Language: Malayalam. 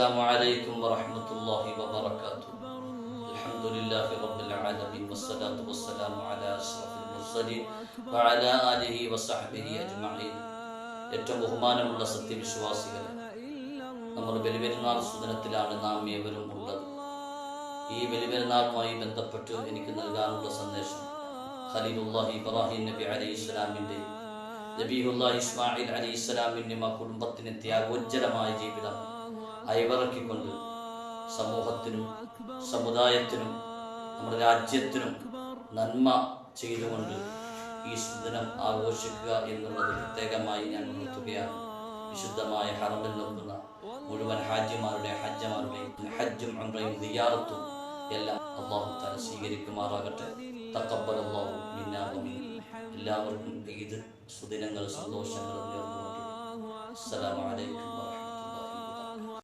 السلام عليكم ورحمة الله وبركاته الحمد لله رب العالمين والصلاة والسلام على أشرف المرسلين وعلى آله وصحبه أجمعين ഏറ്റവും ബഹുമാനമുള്ള സത്യവിശ്വാസികളെ നമ്മൾ ബലിപെരുന്നാൾ സുദിനത്തിലാണ് നാം ഏവരും ഉള്ളത് ഈ ബലിപെരുന്നാളുമായി ബന്ധപ്പെട്ട് എനിക്ക് നൽകാനുള്ള സന്ദേശം ഖലീലുല്ലാഹി ഇബ്രാഹിം നബി അലൈഹി ഇസ്ലാമിൻ്റെ നബീഹുല്ലാഹി ഇസ്മായിൽ അലൈഹി ഇസ്ലാമിൻ്റെയും ആ കുടുംബത്തിന് ത്യാഗോജ്ജലമായ ജീവിതം അയവിറക്കിക്കൊണ്ട് സമൂഹത്തിനും സമുദായത്തിനും നമ്മുടെ രാജ്യത്തിനും നന്മ ചെയ്തുകൊണ്ട് ഈ സുദിനം ആഘോഷിക്കുക എന്നുള്ളത് പ്രത്യേകമായി ഞാൻ ഉണർത്തുകയാണ്. വിശുദ്ധമായ ഹറമിൽ നോക്കുന്ന മുഴുവൻ ഹാജിമാരുടെ ഹജ്ജമാരുടെയും ഹജ്ജും അമ്രയും ദിയാറത്തും എല്ലാം അള്ളാഹു താല സ്വീകരിക്കുമാറാകട്ടെ. തക്കബൽ മിന്നാകുമി എല്ലാവർക്കും ഈദ് സുദിനങ്ങൾ സന്തോഷങ്ങൾ നേർന്നുകൊണ്ട് അസ്സലാമു അലൈക്കും.